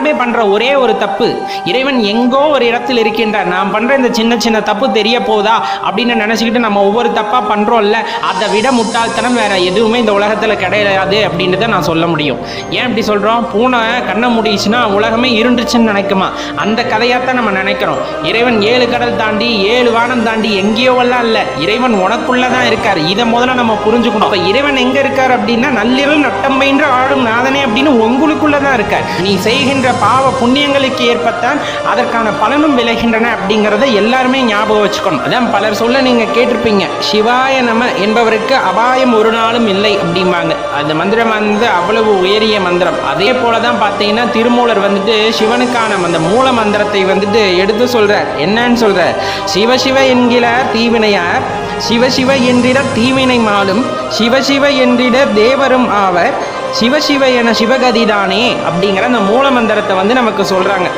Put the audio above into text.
எல்லாருமே பண்ற ஒரே ஒரு தப்பு. இறைவன் எங்கோ ஒரு இடத்தில் இருக்கின்றார். நாம் பண்ற இந்த சின்ன சின்ன தப்பு தெரிய போதா அப்படின்னு நினைச்சுக்கிட்டு நம்ம ஒவ்வொரு தப்பா பண்றோம்ல அதை விட முட்டாள்தனம் வேற எதுவுமே இந்த உலகத்துல கிடையாது அப்படின்றத நான் சொல்ல முடியும். ஏன் இப்படி சொல்றோம்? பூனை கண்ணை முடிச்சுன்னா உலகமே இருண்டுச்சுன்னு நினைக்குமா? அந்த கதையாத்தான் நம்ம நினைக்கிறோம். இறைவன் ஏழு கடல் தாண்டி ஏழு வானம் தாண்டி எங்கேயோவெல்லாம் இல்லை. இறைவன் உனக்குள்ள தான் இருக்கார். இதை முதல்ல நம்ம புரிஞ்சுக்கணும். அப்ப இறைவன் எங்க இருக்கார் அப்படின்னா நள்ளிரல் நட்டம்பயின்ற ஆடும் நாதனே அப்படின்னு உங்களுக்குள்ள தான் இருக்கார். நீ செய்கின்ற பாவ புண்ணியங்களுக்கு ஏற்பத்தான் அதற்கான பலனும் விளைகின்றன அப்படிங்கிறத எல்லாருமே ஞாபகம் வச்சுக்கணும். அதான் பலர் சொல்ல நீங்க கேட்டிருப்பீங்க சிவாய நம என்பவருக்கு அபாயம் ஒரு நாளும் இல்லை அப்படிம்பாங்க. அந்த மந்திரம் வந்து அவ்வளவு உயரிய மந்திரம். அதே போல தான் பார்த்தீங்கன்னா திருமூலர் வந்துட்டு சிவனுக்கான அந்த மூல மந்திரத்தை வந்துட்டு எடுத்து சொல்கிறார் என்னன்னு சொல்கிறார் சிவ சிவ என்கிற தீவினையார் சிவ சிவ என்றிட தீவினை மாலும் சிவ என்றிட தேவரும் ஆவர் சிவ சிவ என சிவகதிதானே அப்படிங்கிற அந்த மூல மந்திரத்தை வந்து நமக்கு சொல்றாங்க.